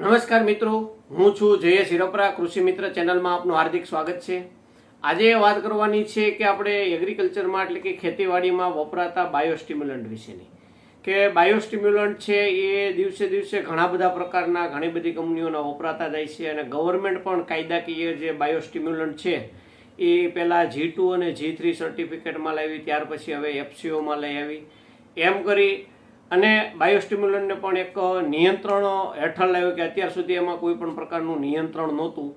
નમસ્કાર મિત્રો, હું છું જયેશ શિરોપરા કૃષિ મિત્ર ચેનલમાં આપનું હાર્દિક સ્વાગત છે. આજે વાત કરવાની છે કે આપણે એગ્રીકલ્ચરમાં એટલે કે ખેતીવાડીમાં વપરાતા બાયોસ્ટિમ્યુલન્ટ વિશેની. કે બાયોસ્ટિમ્યુલન્ટ છે એ દિવસે દિવસે ઘણા બધા પ્રકારના, ઘણી બધી કંપનીઓના વપરાતા જાય છે અને ગવર્મેન્ટ પણ કાયદાકીય જે બાયોસ્ટિમ્યુલન્ટ છે એ પહેલાં જી ટુ અને જી થ્રી સર્ટિફિકેટમાં લાવી, ત્યાર પછી હવે એફસીઓમાં લઈ આવી. એમ કરી અને બાયોસ્ટિમ્યુલન્ટને પણ એક નિયંત્રણ હેઠળ લાવ્યું કે અત્યાર સુધી એમાં કોઈ પણ પ્રકારનું નિયંત્રણ નહોતું.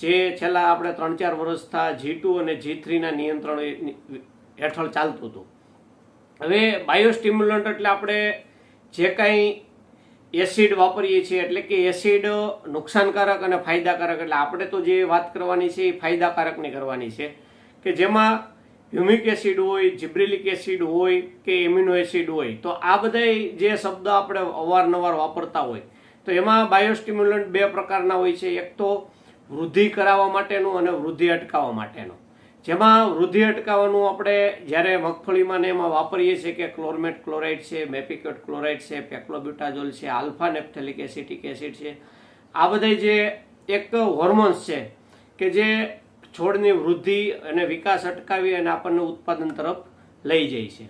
જે છેલ્લા આપણે ત્રણ ચાર વર્ષથી જી ટુ અને જી થ્રીના નિયંત્રણ હેઠળ ચાલતું હતું. હવે બાયોસ્ટિમ્યુલન્ટ એટલે આપણે જે કાંઈ એસિડ વાપરીએ છીએ એટલે કે એસિડ નુકસાનકારક અને ફાયદાકારક. એટલે આપણે તો જે વાત કરવાની છે એ ફાયદાકારકની કરવાની છે કે જેમાં હ્યુમિક એસિડ હોય જિબ્રિલિક એસિડ હોય કે એમિનો એસિડ હોય, તો આ બધા જે શબ્દ આપણે અવારનવાર વાપરતા હોય, તો એમાં બાયોસ્ટિમ્યુલન્ટ બે પ્રકારના હોય છે. એક તો વૃદ્ધિ કરાવવા માટેનું અને વૃદ્ધિ અટકાવવા માટેનું. જેમાં વૃદ્ધિ અટકાવવાનું આપણે જ્યારે મગફળીમાં ને એમાં વાપરીએ છીએ કે ક્લોરમેટ ક્લોરાઇડ છે મેપિકોટ ક્લોરાઇડ છે, પેક્લોબ્યુટાઝોલ છે, આલ્ફા નેપ્થેલિક એસિટિક એસિડ છે. આ બધા જે એક હોર્મોન્સ છે કે જે છોડની વૃદ્ધિ અને વિકાસ અટકાવી અને આપણને ઉત્પાદન તરફ લઈ જાય છે.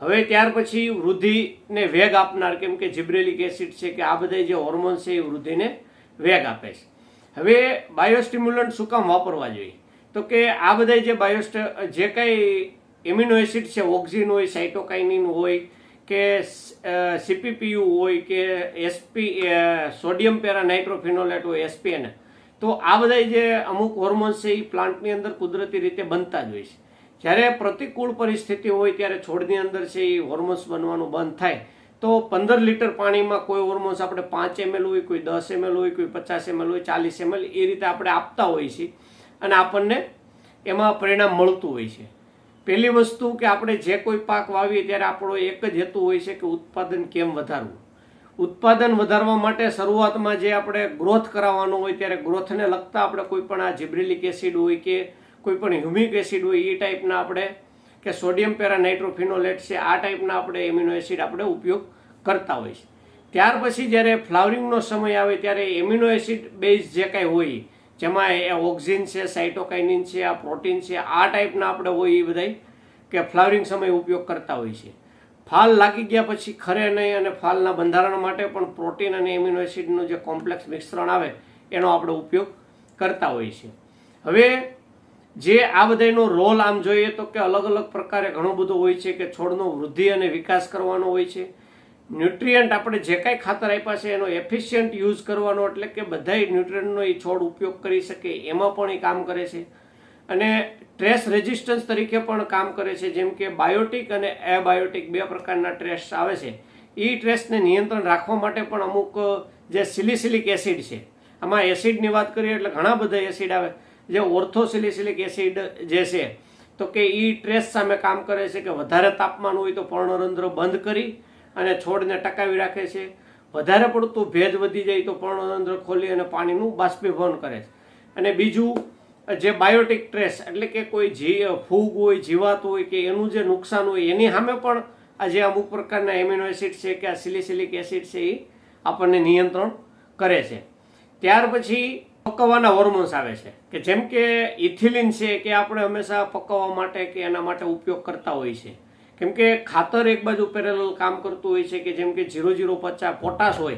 હવે ત્યાર પછી વૃદ્ધિને વેગ આપનાર, કેમ કે જિબ્રેલિક એસિડ છે કે આ બધા જે હોર્મોન્સ છે એ વૃદ્ધિને વેગ આપે છે. હવે બાયોસ્ટિમ્યુલન્ટ શું કામ વાપરવા જોઈએ? તો કે આ બધા જે બાયોસ્ટ જે કંઈ એમિનો એસિડ છે, ઓક્ઝિન હોય સાઇટોકાઇનિન હોય, કે સીપીપીયુ હોય, કે એસપી સોડિયમ પેરા નાઇટ્રોફિનોલેટ હોય એસપીએન તો આ બધા જે અમુક હોર્મોન્સ છે એ પ્લાન્ટની અંદર કુદરતી રીતે બનતા જ હોય છે. જ્યારે પ્રતિકૂળ પરિસ્થિતિ હોય, ત્યારે છોડની અંદર છે એ હોર્મોન્સ બનવાનું બંધ થાય. તો પંદર લીટર પાણીમાં કોઈ હોર્મોન્સ આપણે પાંચ એમએલ હોય, કોઈ દસ એમએલ હોય, કોઈ પચાસ એમએલ હોય, ચાલીસ એમએલ એ રીતે આપણે આપતા હોઈએ છીએ અને આપણને એમાં પરિણામ મળતું હોય છે. પહેલી વસ્તુ કે આપણે જે કોઈ પાક વાવીએ, ત્યારે આપણો એક જ હેતુ હોય છે કે ઉત્પાદન કેમ વધારવું. ઉત્પાદન વધારવા માટે શરૂઆતમાં જે આપણે ગ્રોથ કરાવવાનો હોય ત્યારે ગ્રોથને લગતા આપણે કોઈ પણ આ જિબ્રિલિક એસિડ હોય કે કોઈ પણ હ્યુમિક એસિડ હોય એ ટાઈપના આપણે કે સોડિયમ પેરા નાઇટ્રોફિનોલેટ છે, આ ટાઈપના આપણે એમિનો એસિડ આપણે ઉપયોગ કરતા હોય છે. ત્યાર પછી જ્યારે ફ્લાવરિંગનો સમય આવે ત્યારે એમિનો એસિડ બેઝ જે કાંઈ હોય, જેમાં એ ઓક્ઝિન છે, સાઇટોકાઇનિન છે, આ પ્રોટીન છે, આ ટાઈપના આપણે હોય એ બધા કે ફ્લાવરિંગ સમયે ઉપયોગ કરતા હોય છે. ફાલ લાગી ગયા પછી ખરે નહીં અને ફાલના બંધારણ માટે પણ પ્રોટીન અને એમિનો એસિડનું જે કોમ્પ્લેક્સ મિશ્રણ આવે, એનો આપણે ઉપયોગ કરતા હોઈએ છીએ. હવે, જે આ બધાનો રોલ આમ જોઈએ તો કે અલગ અલગ પ્રકારે ઘણો બધો હોય છે કે છોડનો વૃદ્ધિ અને વિકાસ કરવાનો હોય છે. ન્યુટ્રિયન્ટ આપણે જે કાંઈ ખાતર આપ્યા છે એનો એફિશિયન્ટ યુઝ કરવાનો, એટલે કે બધા ન્યુટ્રિયન્ટનો એ છોડ ઉપયોગ કરી શકે, એમાં પણ એ કામ કરે છે. અને ટ્રેસ રેઝિસ્ટન્સ તરીકે પણ કામ કરે છે. જેમ કે બાયોટિક અને એબાયોટિક બે પ્રકારના ટ્રેસ આવે છે. એ ટ્રેસને નિયંત્રણ રાખવા માટે પણ અમુક, જે સિલિસિલિક એસિડ છે. આમાં એસિડની વાત કરીએ એટલે ઘણા બધા એસિડ આવે. જે ઓર્થોસિલિસિલિક એસિડ જે છે, તો કે એ ટ્રેસ સામે કામ કરે છે કે વધારે તાપમાન હોય તો પર્ણરંધ્ર બંધ કરી અને છોડને ટકાવી રાખે છે. વધારે પડતું ભેજ વધી જાય તો પર્ણરંધ્ર ખોલી અને પાણીનું બાષ્પીભવન કરે છે. અને બીજું જે બાયોટિક ટ્રેસ, એટલે કે કોઈ જી, ફૂગ હોય, જીવાત હોય, કે એનું જે નુકસાન હોય, એની સામે પણ આ જે અમુક પ્રકારના એમિનો એસિડ છે કે આ સિલિસિલિક એસિડ છે એ આપણને નિયંત્રણ કરે છે. ત્યાર પછી પકવવાના હોર્મોન્સ આવે છે, કે જેમ કે ઇથિલિન છે કે આપણે હંમેશા પકવવા માટે કે એના માટે ઉપયોગ કરતા હોય છે. કેમ કે ખાતર એક બાજુ પેરેલલ કામ કરતું હોય છે કે જેમ કે ઝીરો ઝીરો પચાસ પોટાશ હોય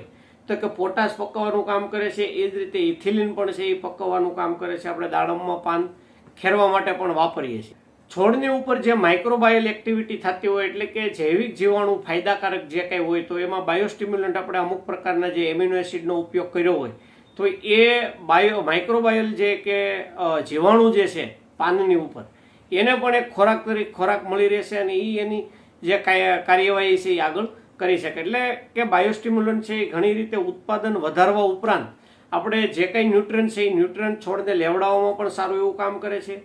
તો કે પોટાશ પકવવાનું કામ કરે છે, એ જ રીતે ઇથિલિન પણ છે, એ પકવવાનું કામ કરે છે, આપણે દાડમમાં પાન ખેરવા માટે પણ વાપરીએ છીએ. છોડની ઉપર જે માઇક્રોબાયલ એક્ટિવિટી થતી હોય એટલે કે જૈવિક જીવાણુ ફાયદાકારક જે કંઈ હોય તો એમાં બાયોસ્ટિમ્યુલન્ટ આપણે અમુક પ્રકારના જે એમિનો એસિડનો ઉપયોગ કર્યો હોય, તો એ બાયો માઇક્રોબાયલ જે કે જીવાણુ જે છે પાનની ઉપર, એને પણ એક ખોરાક તરીકે ખોરાક મળી રહેશે અને એ એની જે કાર્યવાહી છે એ આગળ કરી શકે. એટલે કે બાયોસ્ટિમ્યુલન્ટ છે એ ઘણી રીતે ઉત્પાદન વધારવા ઉપરાંત આપણે જે કંઈ ન્યુટ્રન્ટ છે એ ન્યુટ્રન્ટ છોડને લેવડાવવામાં પણ સારું એવું કામ કરે છે.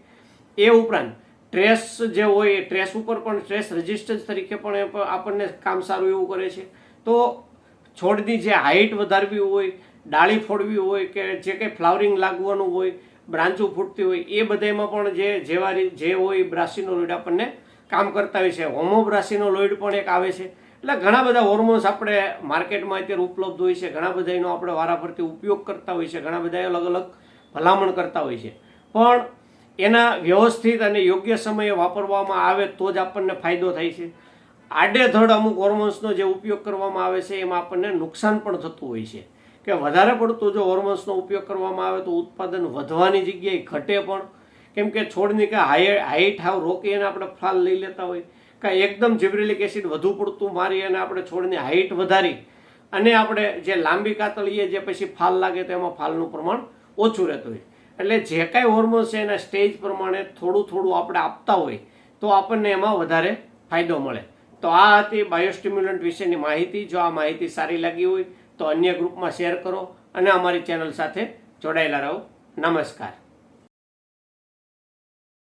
એ ઉપરાંત ટ્રેસ જે હોય એ ટ્રેસ ઉપર પણ ટ્રેસ રેઝિસ્ટન્સ તરીકે પણ આપણને કામ સારું એવું કરે છે. તો છોડની જે હાઇટ વધારવી હોય, ડાળી ફોડવી હોય કે જે કંઈ ફ્લાવરિંગ લાગવાનું હોય બ્રાન્ચો ફૂટતી હોય, એ બધામાં પણ જે જેવા જે હોય બ્રાસિનોલોઇડ આપણને કામ કરતા હોય છે. હોમોબ્રાસિનોલોઇડ પણ એક આવે છે. એટલે ઘણા બધા હોર્મોન્સ આપણે માર્કેટમાં અત્યારે ઉપલબ્ધ હોય છે, ઘણા બધા એનો આપણે વારાફરતી ઉપયોગ કરતા હોય છે, ઘણા બધા અલગ અલગ ભલામણ કરતા હોય છે. પણ એના વ્યવસ્થિત અને યોગ્ય સમયે વાપરવામાં આવે તો જ આપણને ફાયદો થાય છે. આડેધડ અમુક હોર્મોન્સનો જે ઉપયોગ કરવામાં આવે છે, એમાં આપણને નુકસાન પણ થતું હોય છે. કે વધારે પડતું જો હોર્મોન્સનો ઉપયોગ કરવામાં આવે તો ઉત્પાદન વધવાની જગ્યાએ ઘટે પણ. કેમ કે છોડની કે હાઈ હાઈટ હાવ રોકી એને આપણે ફાલ લઈ લેતા હોય. કાં એકદમ જીબ્રેલિક એસિડ વધુ પડતું મારી અને આપણે છોડની હાઈટ વધારી અને આપણે જે લાંબી કાતળીએ જે પછી ફાલ લાગે તો એમાં ફાલનું પ્રમાણ ઓછું રહેતું હોય. એટલે જે કાંઈ હોર્મોન્સ છે એના સ્ટેજ પ્રમાણે થોડું થોડું આપણે આપતા હોય તો આપણને એમાં વધારે ફાયદો મળે. તો આ હતી બાયોસ્ટિમ્યુલન્ટ વિશેની માહિતી. જો આ માહિતી સારી લાગી હોય તો અન્ય ગ્રુપમાં શેર કરો અને અમારી ચેનલ સાથે જોડાયેલા રહો. નમસ્કાર.